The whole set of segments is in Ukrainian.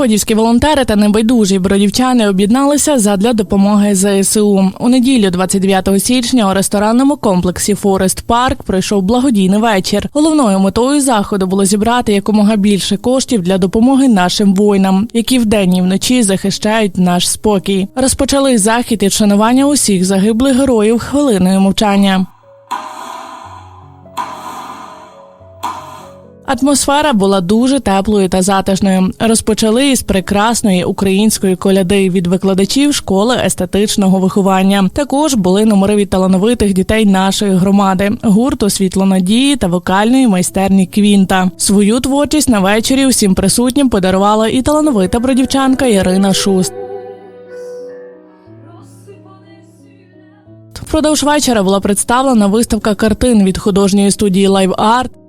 Бродівські волонтери та небайдужі бродівчани об'єдналися задля допомоги ЗСУ. У неділю, 29 січня, у ресторанному комплексі Форест Парк пройшов благодійний вечір. Головною метою заходу було зібрати якомога більше коштів для допомоги нашим воїнам, які вдень і вночі захищають наш спокій. Розпочали захід і вшанування усіх загиблих героїв хвилиною мовчання. Атмосфера була дуже теплою та затишною. Розпочали із прекрасної української коляди від викладачів школи естетичного виховання. Також були номери від талановитих дітей нашої громади, гурту світло надії та вокальної майстерні Квінта. Свою творчість на вечорі усім присутнім подарувала і талановита бродівчанка Ірина Шуст. Впродовж вечора була представлена виставка картин від художньої студії Live Art.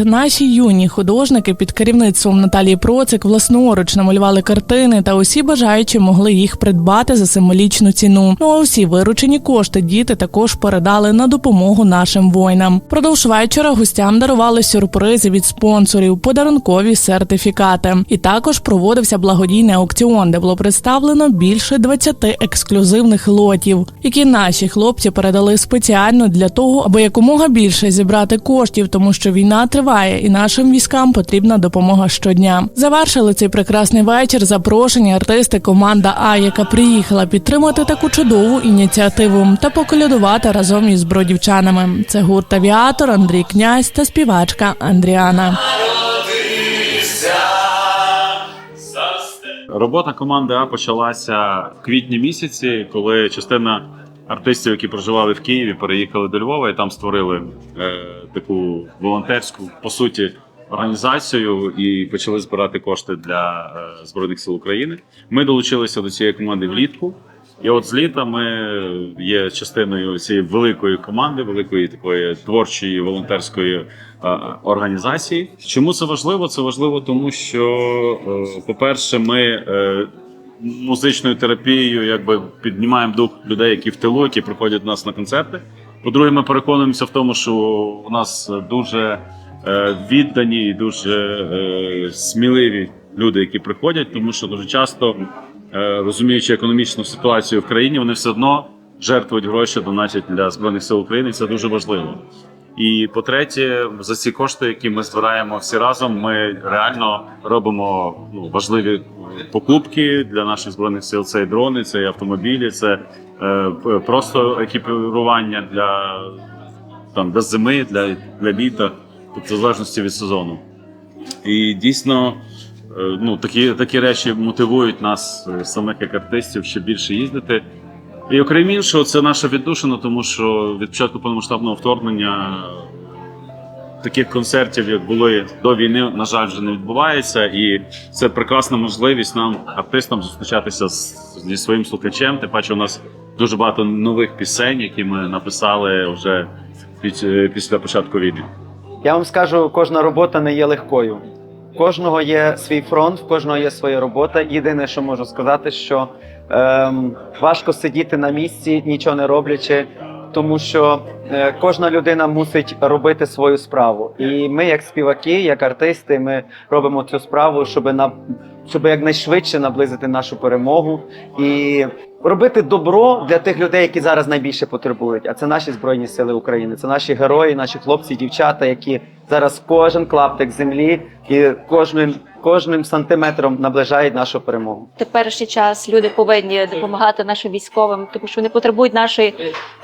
Наші юні художники під керівництвом Наталії Процик власноруч намалювали картини, та усі бажаючі могли їх придбати за символічну ціну. Ну а усі виручені кошти діти також передали на допомогу нашим воїнам. Продовж вечора гостям дарували сюрпризи від спонсорів, подарункові сертифікати. І також проводився благодійний аукціон, де було представлено більше 20 ексклюзивних лотів, які наші хлопці передали спеціально для того, аби якомога більше зібрати коштів, тому що війна триває, і нашим військам потрібна допомога щодня. Завершили цей прекрасний вечір. Запрошені артисти команда А, яка приїхала підтримати таку чудову ініціативу та поколядувати разом із бродівчанами. Це гурт авіатор Андрій Князь та співачка Андріана. Робота команди А почалася в квітні місяці, коли частина артистів, які проживали в Києві, переїхали до Львова і там створили е, таку волонтерську, по суті, організацію і почали збирати кошти для е, Збройних сил України. Ми долучилися до цієї команди влітку. І от з літа ми є частиною цієї великої команди, великої такої творчої волонтерської е, організації. Чому це важливо? Це важливо, тому що, е, по-перше, ми е, музичною терапією якби піднімаємо дух людей, які в тилу, які приходять до нас на концерти. По-друге, ми переконуємося в тому, що у нас дуже е, віддані і дуже е, сміливі люди, які приходять, тому що дуже часто, е, розуміючи економічну ситуацію в країні, вони все одно жертвують гроші, донатять для збройних сил України. Це дуже важливо. І по-третє, за ці кошти, які ми збираємо всі разом, ми реально робимо ну, важливі покупки для наших збройних сил. Це і дрони, це і автомобілі, це е, просто екіпірування для там для зими, для, для літа, тобто в залежності від сезону. І дійсно, е, ну такі, такі речі мотивують нас, е, самих як артистів, ще більше їздити. І окрім іншого, це наша віддушина, тому що від початку повномасштабного вторгнення таких концертів, як були до війни, на жаль, вже не відбувається. І це прекрасна можливість нам, артистам, зустрічатися з, зі своїм слухачем. Тим паче, у нас дуже багато нових пісень, які ми написали вже під, е, після початку війни. Я вам скажу, кожна робота не є легкою. Кожного є свій фронт, в кожного є своя робота. Єдине, що можу сказати, що ем, важко сидіти на місці, нічого не роблячи, тому що е, кожна людина мусить робити свою справу. І ми, як співаки, як артисти, ми робимо цю справу, щоб на щоб якнайшвидше наблизити нашу перемогу і робити добро для тих людей, які зараз найбільше потребують. А це наші збройні сили України, це наші герої, наші хлопці, дівчата, які зараз кожен клаптик землі і кожним кожним сантиметром наближають нашу перемогу. В теперішній час люди повинні допомагати нашим військовим, тому що вони потребують нашої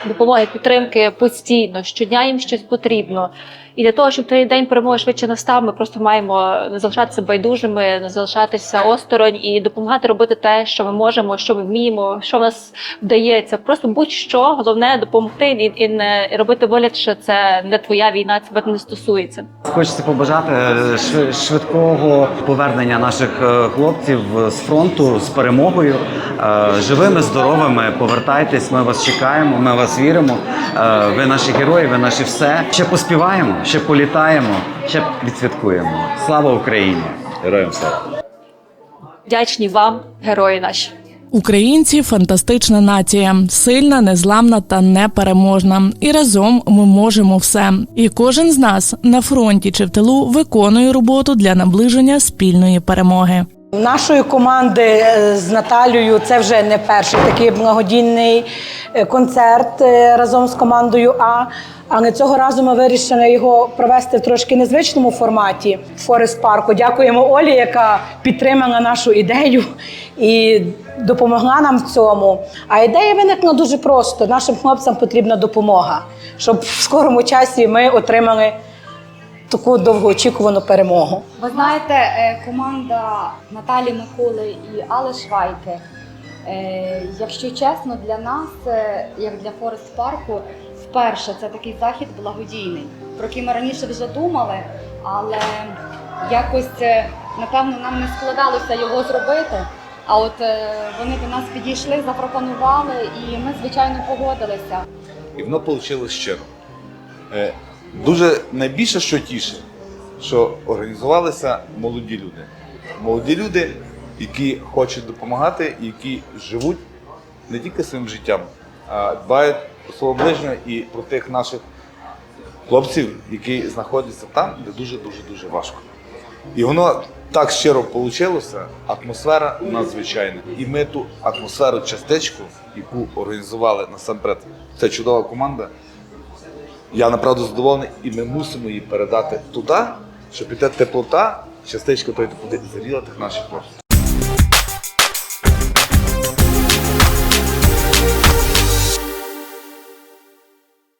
допомоги, підтримки постійно. Щодня їм щось потрібно. І для того, щоб той день перемоги швидше настав, ми просто маємо не залишатися байдужими, не залишатися осторонь і допомагати робити те, що ми можемо, що ми вміємо, що в нас вдається. Просто будь-що головне допомогти і, і не робити вигляд, що це не твоя війна, тебе не стосується. Хочеться побажати е, швидкого повернення наших е, хлопців з фронту з перемогою. Е, Живими, здоровими, повертайтесь. Ми вас чекаємо, ми вас віримо. Е, Ви наші герої, ви наші все. Ще поспіваємо, ще політаємо, ще відсвяткуємо. Слава Україні! Героям слава! Вдячні вам, герої наші. Українці фантастична нація, сильна, незламна та непереможна. І разом ми можемо все. І кожен з нас на фронті чи в тилу виконує роботу для наближення спільної перемоги. Нашої команди е, з Наталією це вже не перший такий благодійний е, концерт е, разом з командою А. Але цього разу ми вирішили його провести в трошки незвичному форматі Форест парку. Дякуємо Олі, яка підтримала нашу ідею і допомогла нам в цьому. А ідея виникла дуже просто: нашим хлопцям потрібна допомога, щоб в скорому часі ми отримали таку довгоочікувану перемогу. Ви знаєте, е, команда Наталі Миколи і Алли Швайки. е, Якщо чесно, для нас, е, як для Форест парку, вперше це такий захід благодійний, про який ми раніше вже думали, але якось, напевно, нам не складалося його зробити. А от вони до нас підійшли, запропонували, і ми, звичайно, погодилися. і воно вийшло щиро. Дуже найбільше, що тіше, що організувалися молоді люди. Молоді люди, які хочуть допомагати, які живуть не тільки своїм життям, а дбають про свого ближнього і про тих наших хлопців, які знаходяться там, де дуже-дуже дуже важко. І воно так щиро вийшло, атмосфера надзвичайна. І ми ту атмосферу частичку, яку організували насамперед, ця чудова команда. Я направду задоволений, і ми мусимо її передати туди, щоб іде теплота, частичка тої туди заліла тих наших хлопців.